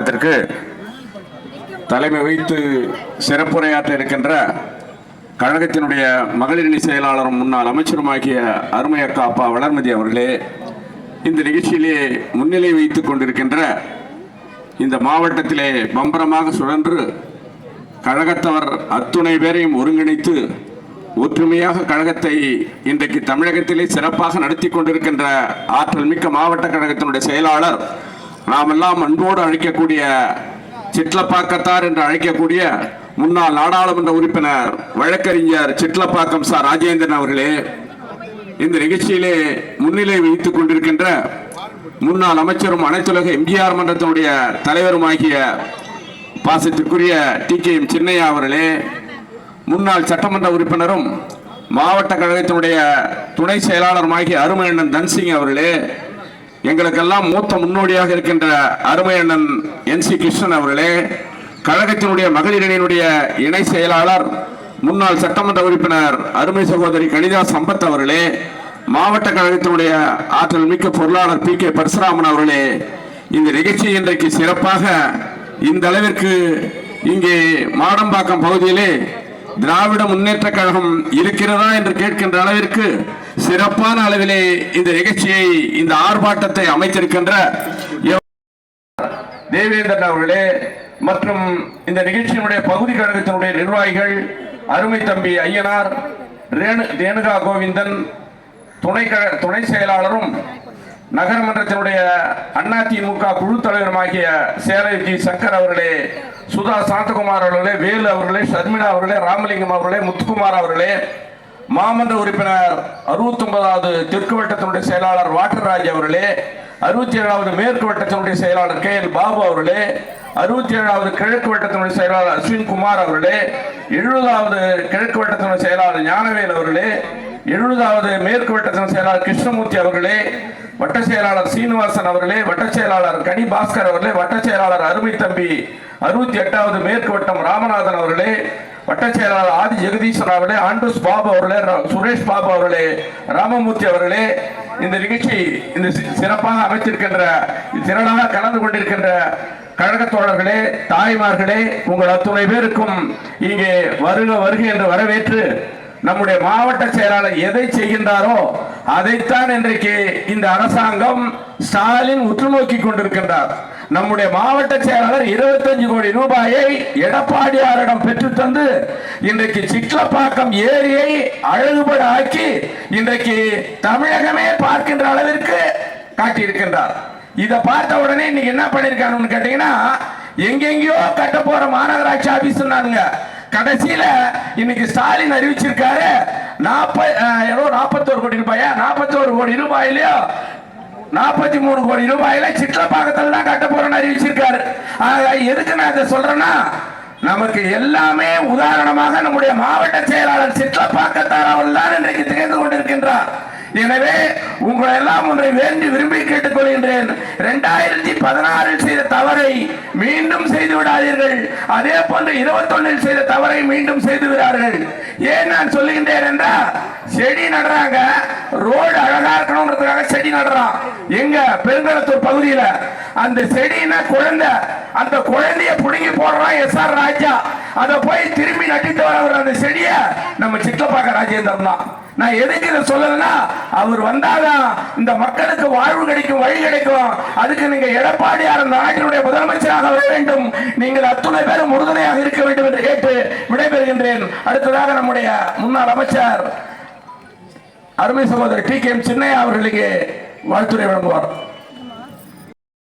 கூட்டத்திற்கு தலைமை வைத்து சிறப்புரையாற்ற இருக்கின்ற கழகத்தினுடைய மகளிரணி செயலாளரும் முன்னாள் அமைச்சருமாகிய அருமை அக்கா அப்பா வளர்மதி அவர்களே இந்த நிகழ்ச்சியிலே முன்னிலை வைத்து கொண்டிருக்கின்ற இந்த மாவட்டத்திலே பம்பரமாக சுழன்று கழகத்தவர் அத்துணை பேரையும் ஒருங்கிணைத்து ஒற்றுமையாக கழகத்தை இன்றைக்கு தமிழகத்திலே சிறப்பாக நடத்தி கொண்டிருக்கின்ற ஆற்றல் மிக்க மாவட்ட கழகத்தினுடைய செயலாளர் நாமெல்லாம் அன்போடு அழைக்கக்கூடிய சிட்லப்பாக்கத்தார் என்று அழைக்கக்கூடிய முன்னாள் நாடாளுமன்ற உறுப்பினர் வழக்கறிஞர் சிட்லப்பாக்கம் சார் ராஜேந்திரன் அவர்களே இந்த நிகழ்ச்சியிலே முன்னிலை வைத்துக் கொண்டிருக்கின்ற முன்னாள் அமைச்சரும் அனைத்துலக எம்ஜிஆர் மன்றத்தினுடைய தலைவருமாகிய பாசத்திற்குரிய டி கே எம் சின்னையா அவர்களே முன்னாள் சட்டமன்ற உறுப்பினரும் மாவட்ட கழகத்தினுடைய துணை செயலாளருமாகிய அருமையண்ணன் தன்சிங் அவர்களே எங்களுக்கெல்லாம் மூத்த முன்னோடியாக இருக்கின்ற அருமையண்ணன் என் சி கிருஷ்ணன் அவர்களே கழகத்தினுடைய மகளிரணியினுடைய இணை செயலாளர் முன்னாள் சட்டமன்ற உறுப்பினர் அருமை சகோதரி கணிதா சம்பத் அவர்களே மாவட்ட கழகத்தினுடைய ஆற்றல் மிக்க பொருளாளர் பி கே பரசுராமன் அவர்களே இந்த நிகழ்ச்சி இன்றைக்கு சிறப்பாக இந்த அளவிற்கு இங்கே மாடம்பாக்கம் பகுதியிலே திராவிட முன்னேற்ற கழகம் இருக்கிறதா என்று கேட்கின்ற அளவிற்கு சிறப்பான அளவிலே இந்த நிகழ்ச்சியை இந்த ஆர்ப்பாட்டத்தை அமைத்திருக்கின்ற தேவேந்திரன் அவர்களே மற்றும் இந்த நிகழ்ச்சியினுடைய பகுதி கழகத்தினுடைய நிர்வாகிகள் அருமை தம்பி ஐயனார் ரேணு ரேணுகா கோவிந்தன் துணை கழ- துணை செயலாளரும் நகரமன்றத்தினுடைய அதிமுக குழு தலைவருமாகிய சேலை ஜி சங்கர் அவர்களே சுதா சாந்தகுமார் அவர்களே வேலு அவர்களே ஷர்மிளா அவர்களே ராமலிங்கம் அவர்களே முத்துக்குமார் அவர்களே மாமன்ற உறுப்பினர் அறுபத்தி ஒன்பதாவது தெற்கு வட்டத்தினுடைய செயலாளர் வாட்டர்ராஜ் அவர்களே அறுபத்தி ஏழாவது மேற்கு வட்டத்தினுடைய செயலாளர் கே எல் பாபு அவர்களே அறுபத்தி ஏழாவது கிழக்கு வட்டத்தினுடைய செயலாளர் அஸ்வின் குமார் அவர்களே எழுபதாவது கிழக்கு வட்டத்தினுடைய செயலாளர் ஞானவேல் அவர்களே எழுபதாவது மேற்கு வட்டத்தின் செயலாளர் கிருஷ்ணமூர்த்தி அவர்களே வட்ட செயலாளர் சீனிவாசன் அவர்களே வட்ட செயலாளர் கனி பாஸ்கர் அவர்களே வட்ட செயலாளர் அருமை தம்பி அறுபத்தி எட்டாவது மேற்கு வட்டம் ராமநாதன் அவர்களே வட்ட செயலாளர் ஆதி ஜெகதீஸ்வரன் அவர்களே ஆண்டூஸ் பாபு அவர்களே சுரேஷ் பாபு அவர்களே ராமமூர்த்தி அவர்களே இந்த நிகழ்ச்சி இந்த சிறப்பாக அமைத்திருக்கின்ற திரளாக கலந்து கொண்டிருக்கின்ற கழக தோழர்களே தாய்மார்களே உங்கள் அத்துணை பேருக்கும் இங்கே வருக வருக என்று வரவேற்று நம்முடைய மாவட்ட செயலாளர் எதை செய்கின்றாரோ அதைத்தான் இன்றைக்கு இந்த அரசாங்கம் ஸ்டாலின் உற்று நோக்கி கொண்டிருக்கின்றார். நம்முடைய மாவட்ட செயலாளர் 25 கோடி ரூபாயை எடப்பாடியாரிடம் பெற்று தந்து இன்றைக்கு சிட்லப்பாக்கம் ஏரியை அழகுபட ஆக்கி இன்றைக்கு தமிழகமே பார்க்கின்ற அளவிற்கு காட்டியிருக்கின்றார். இதை பார்த்த உடனே இன்னைக்கு என்ன பண்ணிருக்காங்கன்னு கேட்டீங்கன்னா எங்கெங்கயோ கட்ட போற மாநகராட்சி ஆபீஸ் கடைசியில இன்னைக்கு ஸ்டாலின் அறிவிச்சிருக்காரு நாற்பது ஏதோ நாற்பத்தோரு கோடி ரூபாயா? நாற்பத்தோரு கோடி ரூபாயிலயோ நாற்பத்தி மூணு கோடி ரூபாயில சிற்றப்பாக்கத்தில் தான் கட்ட போறேன்னு அறிவிச்சிருக்காரு. ஆக, எதுக்கு நான் இதை சொல்றேன்னா நமக்கு எல்லாமே உதாரணமாக நம்முடைய மாவட்ட செயலாளர் சிற்றப்பாக்கத்தார் அவர்கள் தான் இன்றைக்கு திகழ்ந்து கொண்டிருக்கின்றார். எனவே உங்களை எல்லாம் ஒன்றை வேண்டி விரும்பி கேட்டுக்கொள்கின்றேன். இரண்டாயிரத்தி பதினாறில் செய்த தவறை மீண்டும் செய்து விடாதீர்கள். அதே போன்று இருபத்தொன்னில் செய்த தவறை மீண்டும் செய்து விடார்கள் ஏன் நான் சொல்லுகின்றேன் என்றால் செடி நடுறாங்க. ரோடு அழகா இருக்கணும்ன்றதுக்காக செடி நடுறான். எங்க? பெருங்கலத்தூர் பகுதியில. அந்த செடினா குழந்தை அந்த குழந்தைய புடுங்கி போடுறான் எஸ் ஆர் ராஜா. அதை போய் திரும்பி நட்டிட்டு வரவர் அந்த செடிய நம்ம சித்தப்பாக்க ராஜேந்திரம் தான். நான் எதுக்கு இதை சொல்லலைன்னா அவர் வந்தாதான் இந்த மக்களுக்கு வாழ்வு கிடைக்கும் வழி கிடைக்கும். அதுக்கு நீங்க எடப்பாடியார் அந்த நாட்டினுடைய முதலமைச்சராக வர வேண்டும். நீங்கள் அத்துணை பேரும் உறுதுணையாக இருக்க வேண்டும் என்று கேட்டு விடைபெறுகின்றேன். அடுத்ததாக நம்முடைய முன்னாள் அமைச்சர் அருமை சகோதரர் டி கே எம் சின்னையா அவர்களுக்கு வாழ்த்துறை வழங்குவார்.